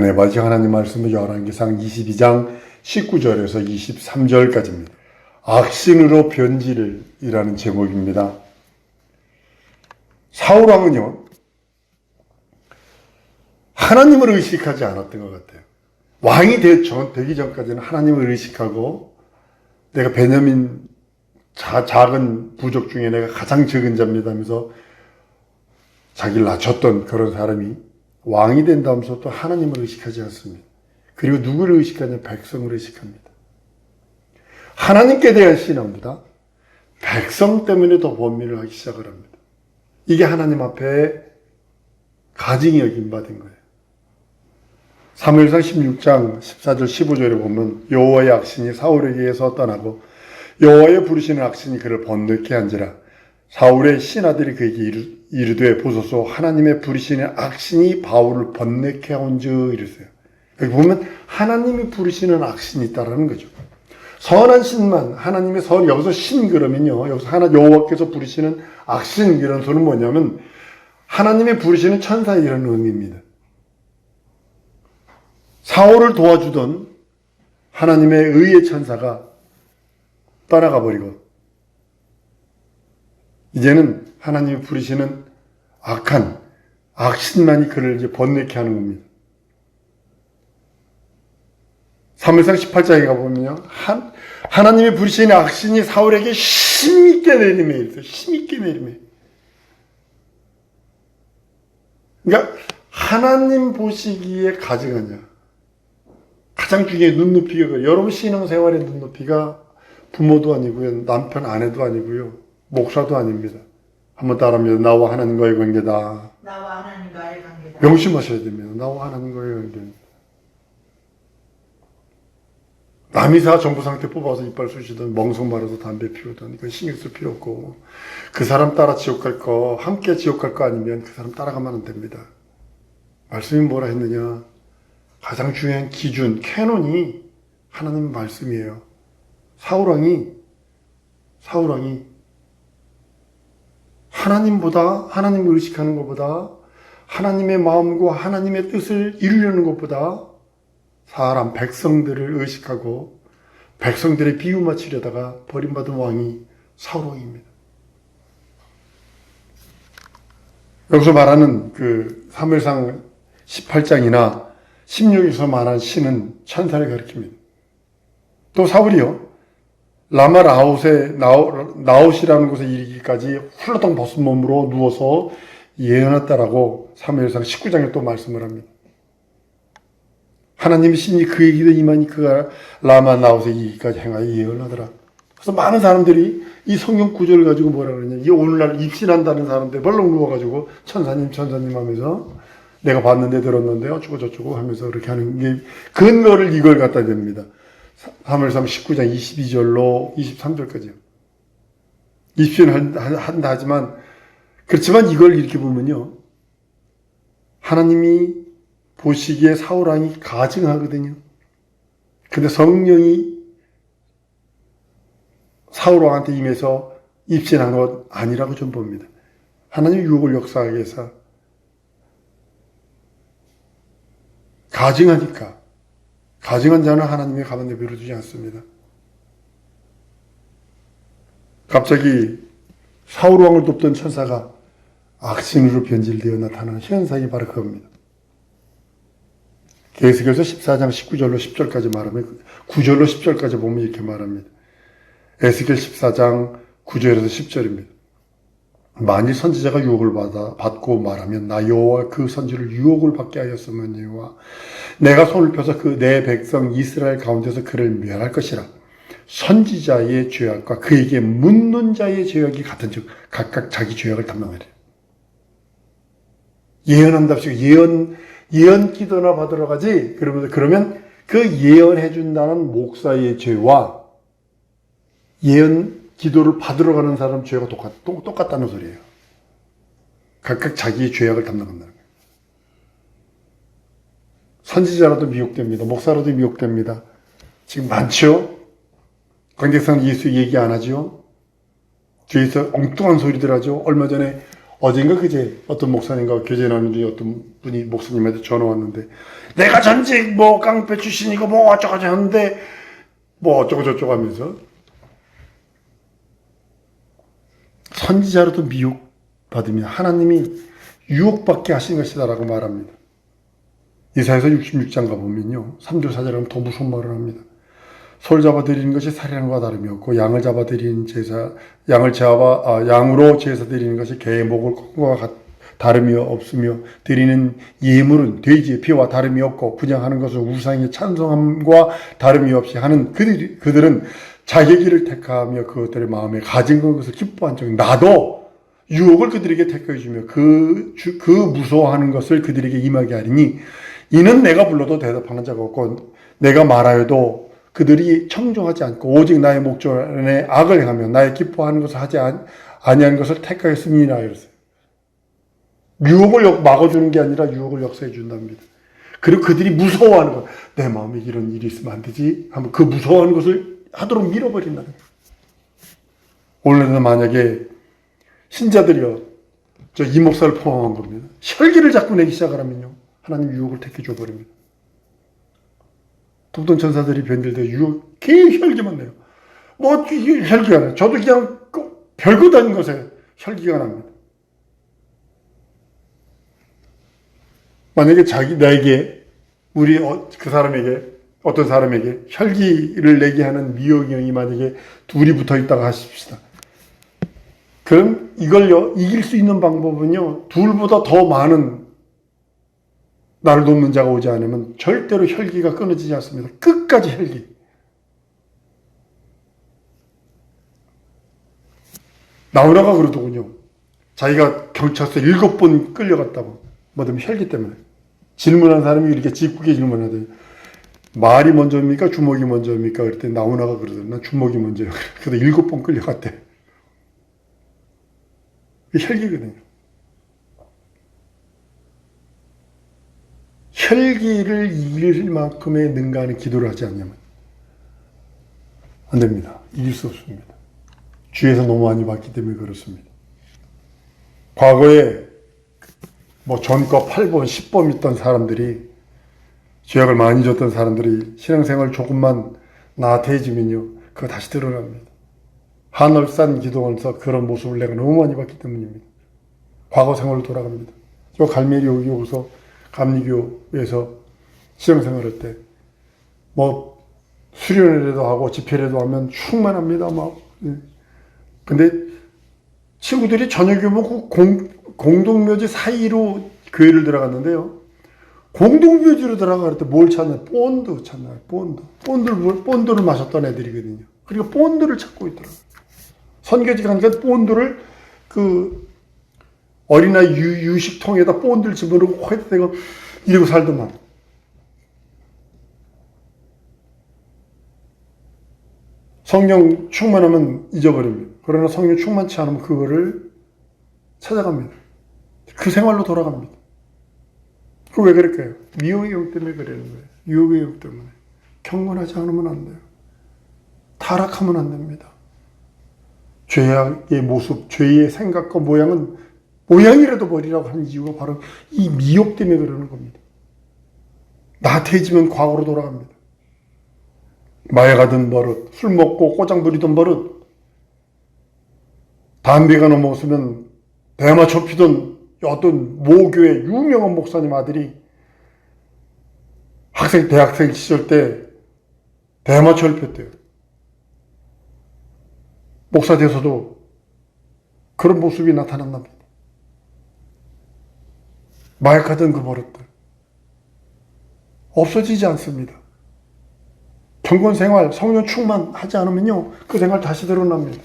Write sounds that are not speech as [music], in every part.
은혜 받으 하나님 말씀은 열왕기상 22장 19절에서 23절까지입니다. 악신으로 변질이라는 제목입니다. 사울왕은요, 하나님을 의식하지 않았던 것 같아요. 왕이 되, 기 전까지는 하나님을 의식하고 내가 베냐민 자, 작은 부족 중에 내가 가장 적은 자입니다 하면서 자기를 낮췄던 그런 사람이 왕이 된 다음서 또 하나님을 의식하지 않습니다. 그리고 누구를 의식하냐? 백성을 의식합니다. 하나님께 대한 신앙보다 백성 때문에 더 범민을 하기 시작을 합니다. 이게 하나님 앞에 가증이 여김받은 거예요. 3무엘상 16장 14절 15절에 보면 여호와의 악신이 사울에게서 떠나고 여호와의 부르시는 악신이 그를 번뇌케 한지라 사울의 신하들이 그에게 이르되 보소서 하나님의 부르시는 악신이 바울을 번뇌케 한즉 이랬어요. 여기 보면 하나님이 부르시는 악신이 있다라는 거죠. 선한 신만 하나님의 선 여기서 신 그러면요 여기서 하나 여호와께서 부르시는 악신 이런 소는 뭐냐면 하나님의 부르시는 천사 이런 의미입니다. 사울을 도와주던 하나님의 의의 천사가 떠나가 버리고 이제는 하나님이 부르시는 악한 악신만이 그를 이제 번뇌케 하는 겁니다. 3일상 18장에 가보면요. 한, 하나님이 부르시는 악신이 사울에게 힘있게 내림에 있어요. 힘있게 내림에. 그러니까 하나님 보시기에 가증하냐. 가장 중요한 눈높이가 그 여러분 신앙생활의 눈높이가 부모도 아니고요. 남편 아내도 아니고요. 목사도 아닙니다. 한번 따라합니다. 나와 하나님과의 관계다. 나와 하나님과의 관계다. 명심하셔야 됩니다. 나와 하나님과의 관계. 남이사 정부 상태 뽑아서 이빨 쑤시던 멍석 말아서 담배 피우던 이거 신경 쓸 필요 없고 그 사람 따라 지옥 갈 거 함께 지옥 갈 거 아니면 그 사람 따라가면 안 됩니다. 말씀이 뭐라 했느냐? 가장 중요한 기준 캐논이 하나님 말씀이에요. 사울왕이 사울왕이 하나님보다 하나님을 의식하는 것보다 하나님의 마음과 하나님의 뜻을 이루려는 것보다 사람 백성들을 의식하고 백성들의 비유 맞추려다가 버림받은 왕이 사울왕입니다. 여기서 말하는 그 사무엘상 18장이나 16에서 말한 신은 천사를 가리킵니다. 또 사울이요. 라마 라웃에 나웃이라는 곳에 이르기까지 훌러덩 벗은 몸으로 누워서 예언했다라고 사무엘상 19장에 또 말씀을 합니다. 하나님의 신이 그에게도 임하니 그가 라마 나웃에 이기까지 행하여 예언하더라. 그래서 많은 사람들이 이 성경 구절을 가지고 뭐라 그러냐. 이게 오늘날 입신한다는 사람들 벌렁 누워가지고 천사님 천사님 하면서 내가 봤는데 들었는데 어쩌고 저쩌고 하면서 그렇게 하는 게 근거를 이걸 갖다 댑니다. 3월삼 19장 22절로 23절까지요. 입신 한다 하지만 그렇지만 이걸 이렇게 보면요. 하나님이 보시기에 사울왕이 가증하거든요. 근데 성령이 사울왕한테 임해서 입신한 것 아니라고 좀 봅니다. 하나님 유혹을 역사하기 위해서 가증하니까 가증한 자는 하나님의 가만히 내버려두지 않습니다. 갑자기 사울 왕을 돕던 천사가 악신으로 변질되어 나타나는 현상이 바로 그겁니다. 계속해서 14장 19절로 10절까지 말하면 9절로 10절까지 보면 이렇게 말합니다. 에스겔 14장 9절에서 10절입니다. 만일 선지자가 유혹을 받아 받고 말하면 나 여호와 그 선지를 유혹을 받게 하였으면이와 내가 손을 펴서 그 내 백성 이스라엘 가운데서 그를 멸할 것이라 선지자의 죄악과 그에게 묻는 자의 죄악이 같은 즉 각각 자기 죄악을 담당하래. 예언한답시고 예언 예언 기도나 받으러 가지 그러면 그러면 그 예언해 준다는 목사의 죄와 예언 기도를 받으러 가는 사람 죄가 똑같, 똑같다는 소리예요. 각각 자기의 죄악을 담당한다는 거예요. 선지자라도 미혹됩니다. 목사라도 미혹됩니다. 지금 많죠? 관계상 예수 얘기 안 하죠? 뒤에서 엉뚱한 소리들 하죠? 얼마 전에 어젠가 그제 어떤 목사님과 교제 나누는 중에 어떤 분이 목사님한테 전화 왔는데 내가 전직 뭐 깡패 출신이고 뭐 어쩌고저쩌고 하는데 뭐 어쩌고저쩌고 하면서 선지자로도 미혹받으며 하나님이 유혹받게 하신 것이다라고 말합니다. 이사에서 66장 가 보면요. 3절 4절 하면 더 무서운 말을 합니다. 소를 잡아 드리는 것이 살인과 다름이 없고 양을 잡아 드리는 제사 양을 잡아 아, 양으로 제사 드리는 것이 개의 목을 꺾과 같 다름이 없으며 드리는 예물은 돼지의 피와 다름이 없고 분양하는 것은 우상의 찬송함과 다름이 없이 하는 그들 그들은 자기의 길을 택하며 그것들의 마음에 가진 것을 기뻐한 적 나도 유혹을 그들에게 택해 주며 그, 주- 그 무서워하는 것을 그들에게 임하게 하리니 이는 내가 불러도 대답하는 자가 없고 내가 말하여도 그들이 청종하지 않고 오직 나의 목전에 악을 행하며 나의 기뻐하는 것을 하지 안- 아니한 것을 택하였음이라. 유혹을 역- 막아주는 게 아니라 유혹을 역사해 준답니다. 그리고 그들이 무서워하는 것. 내 마음에 이런 일이 있으면 안 되지. 하면 그 무서워하는 것을 하도록 밀어버린다는 거예요. 오늘은 만약에 신자들이요. 저 이 목사를 포함한 겁니다. 혈기를 자꾸 내기 시작하면요. 하나님 유혹을 택해 줘 버립니다. 돕던 천사들이 변질돼 유혹, 개 혈기만 내요. 뭐이 혈기가 나요. 저도 그냥 그 별거 아닌 것에 혈기가 납니다. 만약에 자기 나에게 우리 어, 그 사람에게 어떤 사람에게 혈기를 내게 하는 미혹이 만약에 둘이 붙어 있다가 하십시다. 그럼 이걸요 이길 수 있는 방법은요 둘보다 더 많은 나를 돕는 자가 오지 않으면 절대로 혈기가 끊어지지 않습니다. 끝까지 혈기. 나오라가 그러더군요. 자기가 경찰서 일곱 번 끌려갔다고. 뭐 때문에 혈기 때문에. 질문한 사람이 이렇게 짓궂게 질문하더니 말이 먼저입니까? 주먹이 먼저입니까? 그랬더니 나오나가 그러더니 난 주먹이 먼저요. [laughs] 그래서 일곱 번 끌려갔대. 혈기거든요. 혈기를 이길 만큼의 능가하는 기도를 하지 않냐면 안 됩니다. 이길 수 없습니다. 주에서 너무 많이 봤기 때문에 그렇습니다. 과거에 뭐 전과 8번, 10번 있던 사람들이 죄악을 많이 졌던 사람들이 신앙생활 조금만 나태해지면요. 그거 다시 드러납니다. 한월산 기도원에서 그런 모습을 내가 너무 많이 봤기 때문입니다. 과거 생활로 돌아갑니다. 저 갈매리 오기고서 감리교에서 신앙생활할 때, 뭐, 수련회라도 하고 집회라도 하면 충만합니다, 막. 예. 근데 친구들이 저녁에 오면 그 공, 공동묘지 사이로 교회를 들어갔는데요. 공동묘지로 들어갈 때 뭘 찾나? 본드 찾나요? 본드. 본드, 본드를 마셨던 애들이거든요. 그러니까 본드를 찾고 있더라고요. 선교지 가니까 본드를 그 어린아이 유, 유식통에다 본드를 집어넣고 화이트 대고 이러고 살더만. 성령 충만하면 잊어버립니다. 그러나 성령 충만치 않으면 그거를 찾아갑니다. 그 생활로 돌아갑니다. 그 왜 그럴까요? 미혹의 영 때문에 그러는 거예요. 유혹의 영 때문에. 경건하지 않으면 안 돼요. 타락하면 안 됩니다. 죄악의 모습, 죄의 생각과 모양은 모양이라도 버리라고 하는 이유가 바로 이 미혹 때문에 그러는 겁니다. 나태해지면 과거로 돌아갑니다. 마약하던 버릇, 술 먹고 꼬장 부리던 버릇, 담배가 넘어서면 대마초 피던 어떤 모교의 유명한 목사님 아들이 학생, 대학생 시절 때 대마초를 폈대요. 목사 돼서도 그런 모습이 나타난답니다. 마약하던 그 버릇들. 없어지지 않습니다. 경건 생활, 성령 충만하지 않으면요, 그 생활 다시 드러납니다.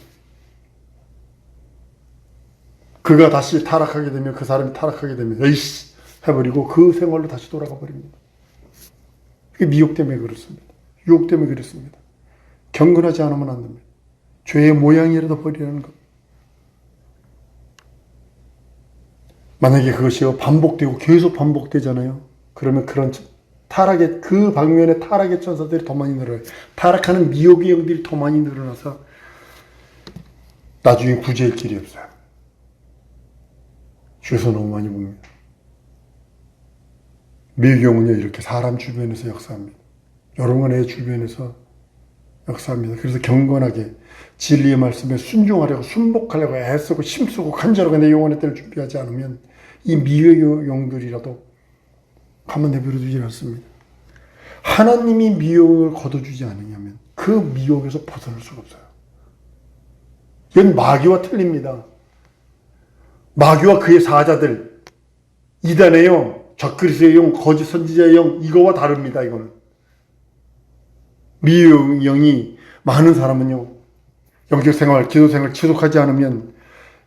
그가 다시 타락하게 되면, 그 사람이 타락하게 되면, 에이씨! 해버리고 그 생활로 다시 돌아가 버립니다. 그게 미혹 때문에 그렇습니다. 유혹 때문에 그렇습니다. 경건하지 않으면 안 됩니다. 죄의 모양이라도 버리라는 것. 만약에 그것이 반복되고 계속 반복되잖아요. 그러면 그런 타락의 그 방면에 타락의 천사들이 더 많이 늘어요. 타락하는 미혹의 영들이 더 많이 늘어나서 나중에 구제의 길이 없어요. 주에서 너무 많이 봅니다. 미경은요 이렇게 사람 주변에서 역사합니다. 여러분 의 주변에서 역사합니다. 그래서 경건하게 진리의 말씀에 순종하려고 순복하려고 애쓰고 힘쓰고 간절하게 내 영혼의 때를 준비하지 않으면 이 미의 영들이라도 가만 내버려 두지 않습니다. 하나님이 미혹을 거둬주지 않으냐면 그 미혹에서 벗어날 수가 없어요. 이건 마귀와 틀립니다. 마귀와 그의 사자들, 이단의 영, 적그리스의 영, 거짓 선지자의 영, 이거와 다릅니다, 이거는. 미혹 영이 많은 사람은요, 영적 생활, 기도 생활 지속하지 않으면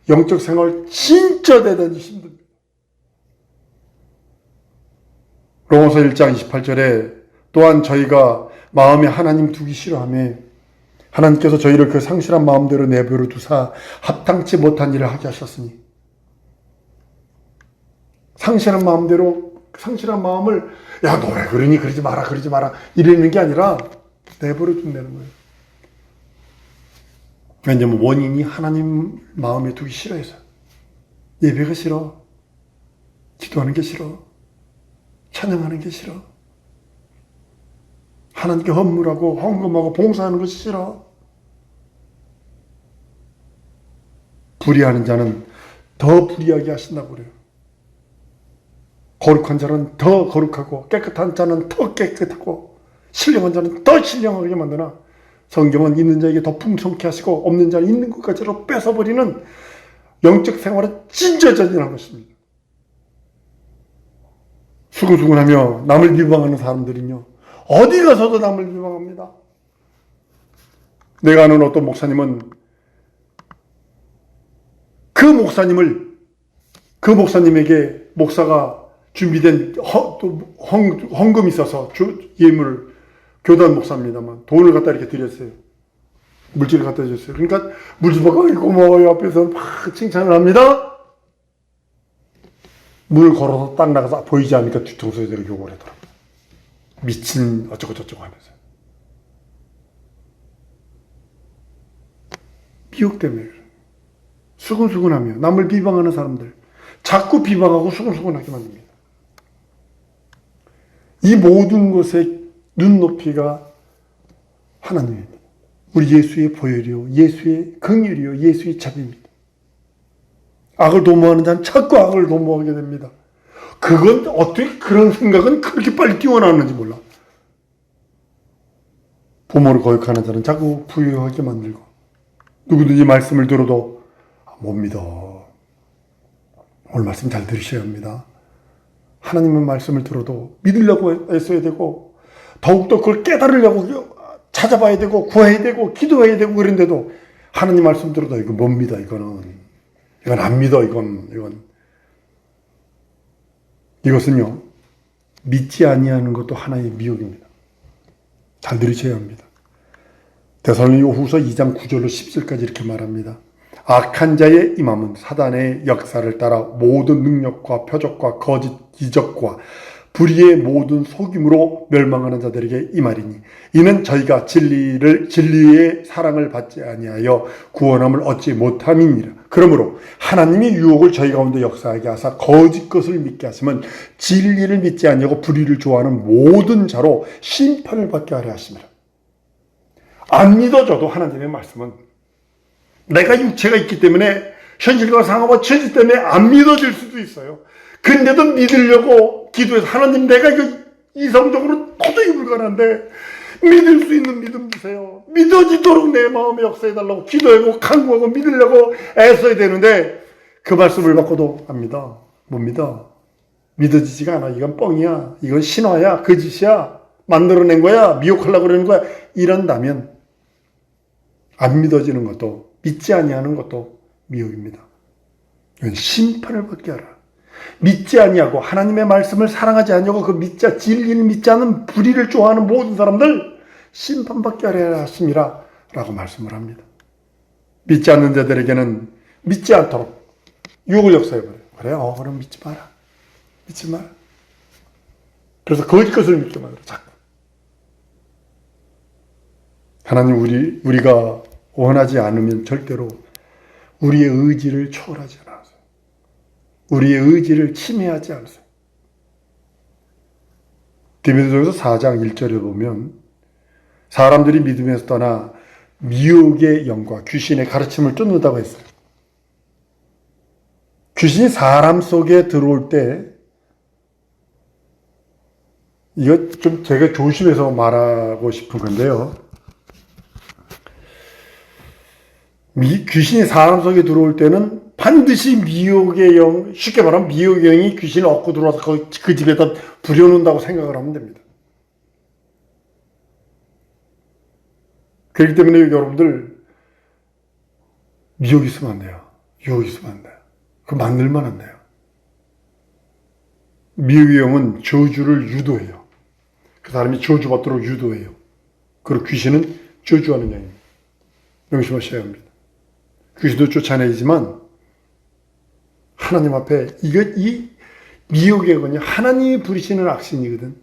영적 생활 진짜 대단히 힘듭니다. 로마서 1장 28절에 또한 저희가 마음에 하나님 두기 싫어하며 하나님께서 저희를 그 상실한 마음대로 내버려 두사 합당치 못한 일을 하게 하셨으니 상실한 마음대로 상실한 마음을 야 너 왜 그러니? 그러지 마라 그러지 마라. 이러는 게 아니라 내버려 둔다는 거예요. 왜냐면 원인이 하나님 마음에 두기 싫어해서. 예배가 싫어. 기도하는 게 싫어. 찬양하는 게 싫어. 하나님께 헌물하고 헌금하고 봉사하는 것이 싫어. 불의하는 자는 더 불의하게 하신다고 그래요 거룩한 자는 더 거룩하고 깨끗한 자는 더 깨끗하고 신령한 자는 더 신령하게 만드나 성경은 있는 자에게 더 풍성케 하시고 없는 자는 있는 것까지로 뺏어버리는 영적 진짜 잔인한 것입니다. 수근수근하며 남을 비방하는 사람들은요 어디 가서도 남을 비방합니다. 내가 아는 어떤 목사님은 그 목사님을 그 목사님에게 목사가 준비된 헌, 헌금이 있어서 주, 예물을 교단 목사입니다만 돈을 갖다 이렇게 드렸어요. 물질을 갖다 줬어요. 그러니까 물주바가 고마워요 앞에서 막 칭찬을 합니다. 문을 걸어서 딱 나가서 보이지 않으니까 뒤통수에 이렇게 욕을 하더라고요. 미친 어쩌고 저쩌고 하면서. 미혹 때문에. 수근수근하며 남을 비방하는 사람들 자꾸 비방하고 수근수근하게 만듭니다. 이 모든 것의 눈높이가 하나님입니다. 우리 예수의 보혈이요, 예수의 긍휼이요, 예수의 자비입니다. 악을 도모하는 자는 자꾸 악을 도모하게 됩니다. 그건 어떻게 그런 생각은 그렇게 빨리 뛰어나는지 몰라. 부모를 거역하는 자는 자꾸 부유하게 만들고 누구든지 말씀을 들어도 아, 못 믿어. 오늘 말씀 잘 들으셔야 합니다. 하나님의 말씀을 들어도 믿으려고 애써야 되고 더욱더 그걸 깨달으려고 찾아봐야 되고 구해야 되고 기도해야 되고 그런데도 하나님 말씀 들어도 이거 못 믿어 이거는 이건 안 믿어 이건 이건 이것은요 믿지 아니하는 것도 하나의 미혹입니다. 잘 들으셔야 합니다. 대살로니가 후서 2장 9절로 10절까지 이렇게 말합니다. 악한 자의 임함은 사단의 역사를 따라 모든 능력과 표적과 거짓 기적과 불의의 모든 속임으로 멸망하는 자들에게 임하리니 이는 저희가 진리를 진리의 사랑을 받지 아니하여 구원함을 얻지 못함이니라. 그러므로 하나님이 유혹을 저희 가운데 역사하게 하사 거짓 것을 믿게 하시면 진리를 믿지 아니하고 불의를 좋아하는 모든 자로 심판을 받게 하려 하심이라. 안 믿어져도 하나님의 말씀은 내가 육체가 있기 때문에 현실과 상하고 처지 때문에 안 믿어질 수도 있어요. 근데도 믿으려고 기도해서 하나님 내가 이거 이성적으로 도저히 불가능한데 믿을 수 있는 믿음 주세요. 믿어지도록 내 마음에 역사해달라고 기도하고 간구하고 믿으려고 애써야 되는데 그 말씀을 받고도 안 믿어. 못 믿어. 믿어지지가 않아. 이건 뻥이야. 이건 신화야. 거짓이야. 만들어낸 거야. 미혹하려고 그러는 거야. 이런다면 안 믿어지는 것도 믿지 아니하는 것도 미혹입니다. 심판을 받게 하라. 믿지 아니하고 하나님의 말씀을 사랑하지 아니하고 그 믿자 진리를 믿지 않는 불의를 좋아하는 모든 사람들 심판받게 하려 하심이라 라고 말씀을 합니다. 믿지 않는 자들에게는 믿지 않도록 유혹을 역사해버려요. 그래, 어, 그럼 믿지 마라. 믿지 마라. 그래서 거짓 것을 믿게 만들어, 자꾸. 하나님, 우리, 우리가 원하지 않으면 절대로 우리의 의지를 초월하지 않아요. 우리의 의지를 침해하지 않으세요. 디모데전서 4장 1절에 보면 사람들이 믿음에서 떠나 미혹의 영과 귀신의 가르침을 쫓는다고 했어요. 귀신이 사람 속에 들어올 때 이거 좀 제가 조심해서 말하고 싶은 건데요. 미, 귀신이 사람 속에 들어올 때는 반드시 미혹의 영, 쉽게 말하면 미혹의 영이 귀신을 얻고 들어와서 그, 그 집에다 부려놓는다고 생각을 하면 됩니다. 그렇기 때문에 여러분들 미혹이 있으면 안 돼요. 유혹이 있으면 안 돼요. 그 만들면 안 돼요. 미혹의 영은 저주를 유도해요. 그 사람이 저주받도록 유도해요. 그리고 귀신은 저주하는 영입니다. 명심하셔야 합니다. 귀신도 쫓아내지만 하나님 앞에 이거 이 미혹의 영은요 하나님이 부리시는 악신이거든.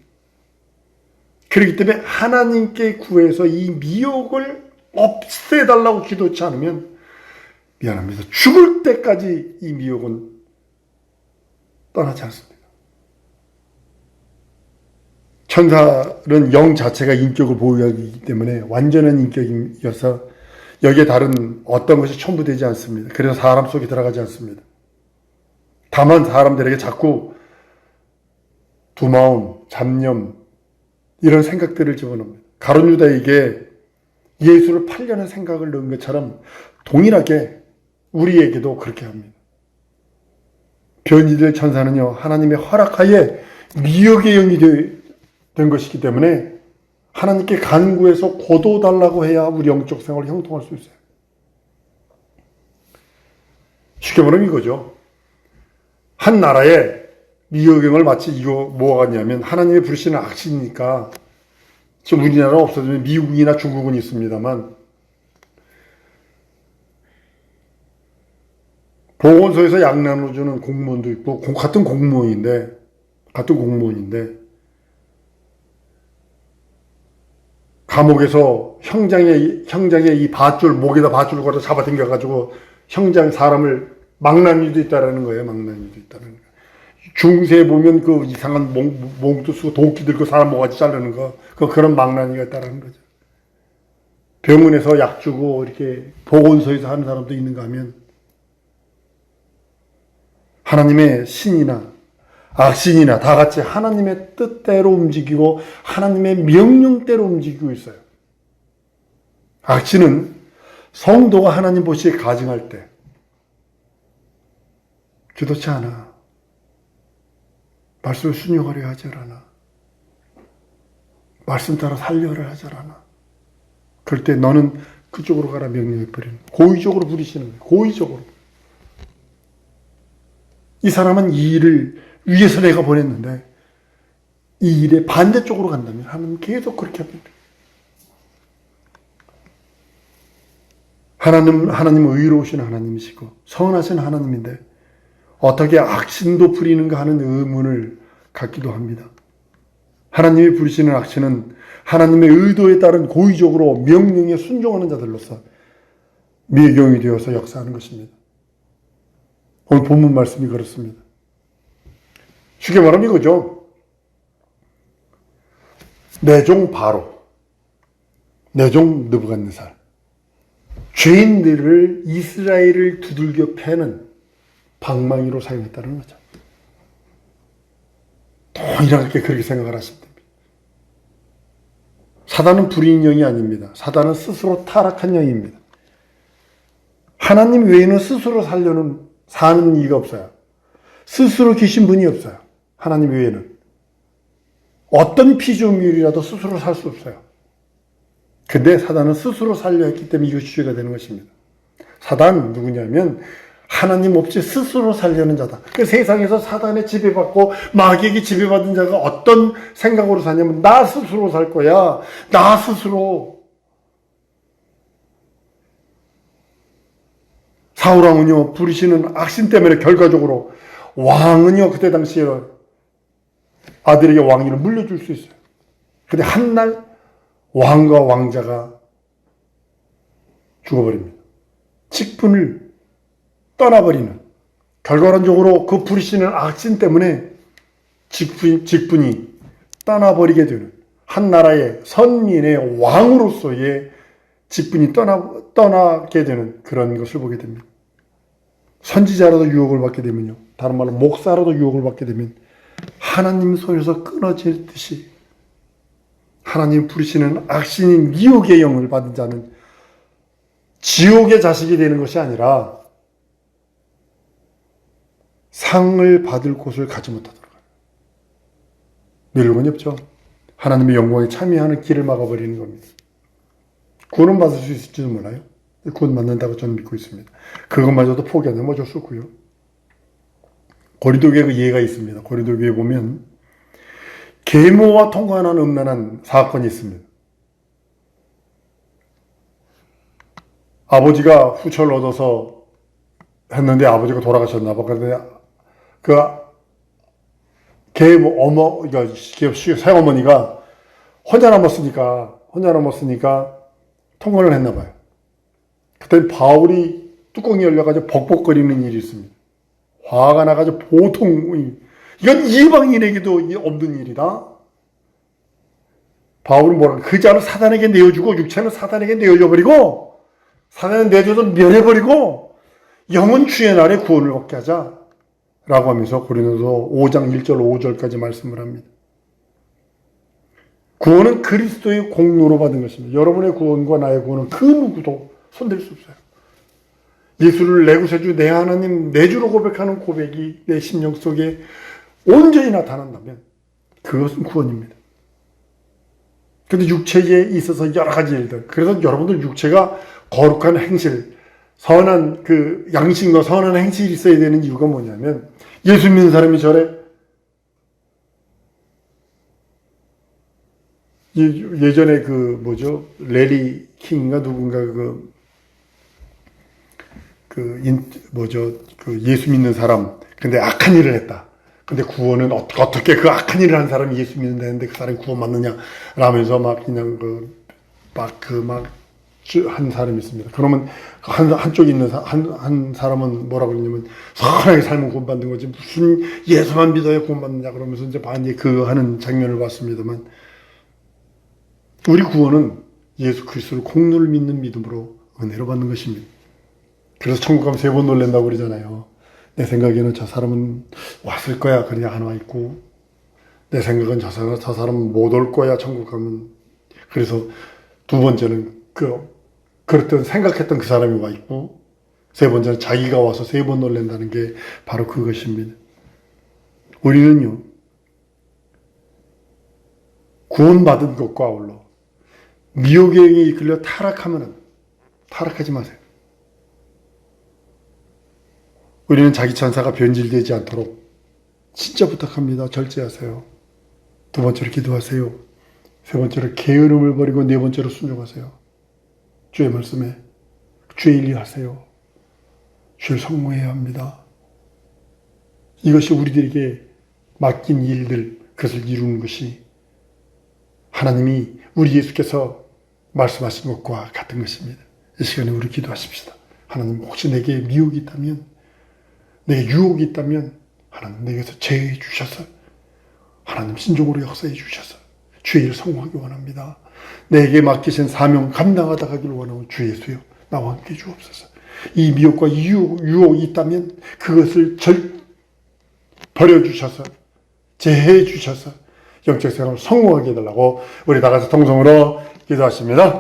그렇기 때문에 하나님께 구해서 이 미혹을 없애달라고 기도치 않으면 미안합니다. 죽을 때까지 이 미혹은 떠나지 않습니다. 천사는 영 자체가 인격을 보유하기 때문에 완전한 인격이어서 여기에 다른 어떤 것이 첨부되지 않습니다. 그래서 사람 속에 들어가지 않습니다. 다만 사람들에게 자꾸 두마움, 잡념, 이런 생각들을 집어넣습니다. 가론 유다에게 예수를 팔려는 생각을 넣은 것처럼 동일하게 우리에게도 그렇게 합니다. 변이될 천사는요, 하나님의 허락하에 미역의 영이 된 것이기 때문에 하나님께 간구해서 고도 달라고 해야 우리 영적 생활을 형통할 수 있어요. 쉽게 말하면 이거죠. 한 나라에 미역영을 마치 이거 뭐가 같냐면 하나님의 부르시는 악신이니까 지금 우리나라 없어지면 미국이나 중국은 있습니다만 보건소에서 약 나눠주는 공무원도 있고 고- 같은 공무원인데 같은 공무원인데 감옥에서 형장의 형장의 이 밧줄 목에다 밧줄 걸어 잡아당겨 가지고 형장 사람을 망나니도 있다라는 거예요. 망나니도 있다는 거예요. 중세 보면 그 이상한 몽, 몽도 쓰고 도끼 들고 사람 모가지 자르는 거, 그 그런 망나니가 있다라는 거죠. 병원에서 약 주고 이렇게 보건소에서 하는 사람도 있는가 하면 하나님의 신이나 악신이나 다 같이 하나님의 뜻대로 움직이고 하나님의 명령대로 움직이고 있어요. 악신은 성도가 하나님 보시에 가증할 때 기도치 않아. 말씀을 순종하려 하지 않아. 말씀 따라 살려라 하지 않아. 그럴 때 너는 그쪽으로 가라 명령해 버리는 고의적으로 부리시는 거예요. 고의적으로. 이 사람은 이 일을 위해서 내가 보냈는데 이 일의 반대쪽으로 간다면 하나님 계속 그렇게 합니다. 하나님 하나님은 의로우신 하나님이시고 선하신 하나님인데 어떻게 악신도 부리는가 하는 의문을 갖기도 합니다. 하나님이 부리시는 악신은 하나님의 의도에 따른 고의적으로 명령에 순종하는 자들로서 미경이 되어서 역사하는 것입니다. 오늘 본문 말씀이 그렇습니다. 쉽게 말하면 이거죠. 내종 바로, 내종 느부갓네살, 죄인들을 이스라엘을 두들겨 패는 방망이로 사용했다는 거죠. 동일하게 그렇게 생각을 하시면 됩니다. 사단은 불인 영이 아닙니다. 사단은 스스로 타락한 영입니다. 하나님 외에는 스스로 살려는 사는 이가 없어요. 스스로 계신 분이 없어요. 하나님 외에는. 어떤 피조물이라도 스스로 살 수 없어요. 근데 사단은 스스로 살려 했기 때문에 죄가 되는 것입니다. 사단 누구냐면 하나님 없이 스스로 살려는 자다. 그 세상에서 사단의 지배받고 마귀에게 지배받은 자가 어떤 생각으로 사냐면 나 스스로 살 거야. 나 스스로. 사울 왕은요, 부리시는 악신 때문에 결과적으로 왕은요, 그때 당시에 아들에게 왕위를 물려줄 수 있어요. 근데 한 날 왕과 왕자가 죽어버립니다. 직분을 떠나버리는 결과론적으로 그 부리시는 악신 때문에 직분, 직분이 떠나버리게 되는 한 나라의 선민의 왕으로서의 직분이 떠나, 떠나게 되는 그런 것을 보게 됩니다. 선지자라도 유혹을 받게 되면요. 다른 말로 목사라도 유혹을 받게 되면 하나님 손에서 끊어지듯이 하나님 부르시는 악신인 미혹의 영을 받은 자는 지옥의 자식이 되는 것이 아니라 상을 받을 곳을 가지 못하도록 멸망이 없죠. 하나님의 영광에 참여하는 길을 막아버리는 겁니다. 구원은 받을 수 있을지도 몰라요. 구원 받는다고 저는 믿고 있습니다. 그것마저도 포기하면 어쩔 수 없고요. 고리도교에 그 예가 있습니다. 고리도교에 보면 계모와 통관한 음란한 사건이 있습니다. 아버지가 후처를 얻어서 했는데 아버지가 돌아가셨나 봐. 그런데 그 계모 어머, 그러니까 새어머니가 혼자 남았으니까 혼자 남았으니까 통관을 했나 봐요. 그때 바울이 뚜껑이 열려가지고 벅벅거리는 일이 있습니다. 화가 나가지고 보통 이건 이방인에게도 없는 일이다. 바울은 뭐라 그 자는 사단에게 내어주고 육체는 사단에게 내어줘 버리고 사단에 내줘도 면해버리고 영은 주의 날에 구원을 얻게 하자. 라고 하면서 고린도서 5장 1절 5절까지 말씀을 합니다. 구원은 그리스도의 공로로 받은 것입니다. 여러분의 구원과 나의 구원은 그 누구도 손댈 수 없어요. 예수를 내 구세주, 내 하나님, 내 주로 고백하는 고백이 내 심령 속에 온전히 나타난다면 그것은 구원입니다. 근데 육체에 있어서 여러 가지 일들. 그래서 여러분들 육체가 거룩한 행실, 선한 그 양심과 선한 행실이 있어야 되는 이유가 뭐냐면 예수 믿는 사람이 저래 예- 예전에 그 뭐죠 레리 킹인가 누군가 그, 그 인, 뭐죠 그 예수 믿는 사람 근데 악한 일을 했다. 근데 구원은 어- 어떻게 그 악한 일을 한 사람이 예수 믿는다는데 그 사람이 구원 받느냐 라면서 막 그냥 그 막 그막 한 사람이 있습니다. 그러면 한 한쪽에 있는 사, 한, 한 사람은 뭐라고 그러냐면 선하게 살면 구원받는 거지 무슨 예수만 믿어야 구원받느냐 그러면서 이제 반대 그 하는 장면을 봤습니다만 우리 구원은 예수 그리스도를 공로를 믿는 믿음으로 은혜로 받는 것입니다. 그래서 천국 가면 세 번 놀란다고 그러잖아요. 내 생각에는 저 사람은 왔을 거야. 그냥 안 와 있고. 내 생각은 저 사람, 저 사람은 못 올 거야. 천국 가면. 그래서 두 번째는 그, 그랬던 생각했던 그 사람이 와 있고. 세 번째는 자기가 와서 세 번 놀란다는 게 바로 그것입니다. 우리는요, 구원받은 것과 아울러 미혹의 영에 이끌려 타락하면은 타락하지 마세요. 우리는 자기 천사가 변질되지 않도록 진짜 부탁합니다. 절제하세요. 두 번째로 기도하세요. 세 번째로 게으름을 버리고 네 번째로 순종하세요. 주의 말씀에 주의 일 하세요. 주를 성모해야 합니다. 이것이 우리들에게 맡긴 일들, 그것을 이루는 것이 하나님이 우리 예수께서 말씀하신 것과 같은 것입니다. 이 시간에 우리 기도하십시다. 하나님 혹시 내게 미혹이 있다면, 내게 유혹이 있다면, 하나님 내게서 제해 주셔서, 하나님 신종으로 역사해 주셔서, 주의 일 성공하기 원합니다. 내게 맡기신 사명 감당하다 가기를 원하는 주 예수여, 나와 함께 주옵소서. 이 미혹과 유혹, 유혹이 있다면 그것을 절, 버려주셔서, 제해 주셔서, 영적 생활을 성공하게 해달라고 우리 다 같이 통성으로 기도하십니다.